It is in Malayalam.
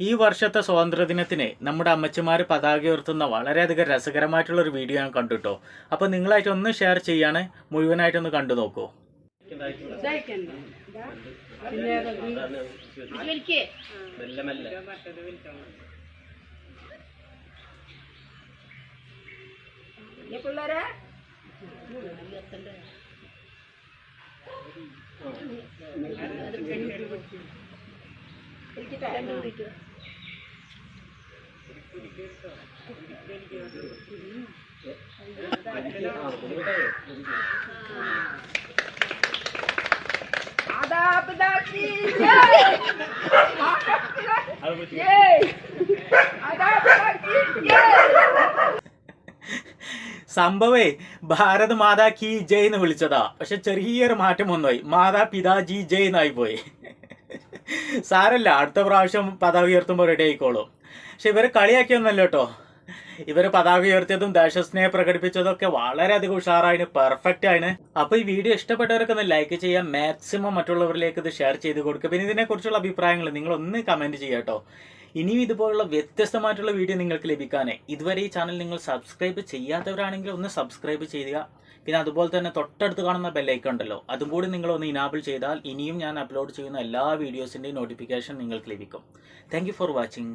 ഈ വർഷത്തെ സ്വാതന്ത്ര്യദിനത്തിന് നമ്മുടെ അമ്മച്ചിമാർ പതാക ഉയർത്തുന്ന വളരെയധികം രസകരമായിട്ടുള്ള ഒരു വീഡിയോ ഞാൻ കണ്ടുട്ടോ കേട്ടോ അപ്പോൾ നിങ്ങളായിട്ട് ഒന്ന് ഷെയർ ചെയ്യാണ് മുഴുവനായിട്ടൊന്ന് കണ്ടു നോക്കൂ പിള്ളേരെ Thank you. സംഭവേ ഭാരത് മാതാ കി ജയ് എന്ന് വിളിച്ചതാ. പക്ഷെ ചെറിയൊരു മാറ്റം വന്നുപോയി. മാതാ പിതാജി ജയ് എന്നായി പോയി സാരല്ല അടുത്ത പ്രാവശ്യം പതാക ഉയർത്തുമ്പോൾ റെഡി ആയിക്കോളും. പക്ഷെ ഇവരെ കളിയാക്കിയൊന്നല്ല കേട്ടോ ഇവർ പതാക ഉയർത്തിയതും ദേശസ്നേഹം പ്രകടിപ്പിച്ചതും ഒക്കെ വളരെയധികം ഉഷാറായിന് പെർഫെക്റ്റ് ആണ് അപ്പൊ ഈ വീഡിയോ ഇഷ്ടപ്പെട്ടവരൊക്കെ ഒന്ന് ലൈക്ക് ചെയ്യാം. മാക്സിമം മറ്റുള്ളവരിലേക്ക് ഇത് ഷെയർ ചെയ്ത് കൊടുക്കുക. പിന്നെ ഇതിനെ കുറിച്ചുള്ള അഭിപ്രായങ്ങൾ നിങ്ങൾ ഒന്ന് കമന്റ് ചെയ്യാം കേട്ടോ ഇനിയും ഇതുപോലുള്ള വ്യത്യസ്തമായിട്ടുള്ള വീഡിയോ നിങ്ങൾക്ക് ലഭിക്കാനേ. ഇതുവരെ ഈ ചാനൽ നിങ്ങൾ സബ്സ്ക്രൈബ് ചെയ്യാത്തവരാണെങ്കിൽ ഒന്ന് സബ്സ്ക്രൈബ് ചെയ്യുക. പിന്നെ അതുപോലെ തന്നെ തൊട്ടടുത്ത് കാണുന്ന ബെല്ലൈക്കൺ ഉണ്ടല്ലോ അതും കൂടി നിങ്ങൾ ഒന്ന് ഇനാബിൾ ചെയ്താൽ ഇനിയും ഞാൻ അപ്ലോഡ് ചെയ്യുന്ന എല്ലാ വീഡിയോസിന്റെയും നോട്ടിഫിക്കേഷൻ നിങ്ങൾക്ക് ലഭിക്കും. Thank for watching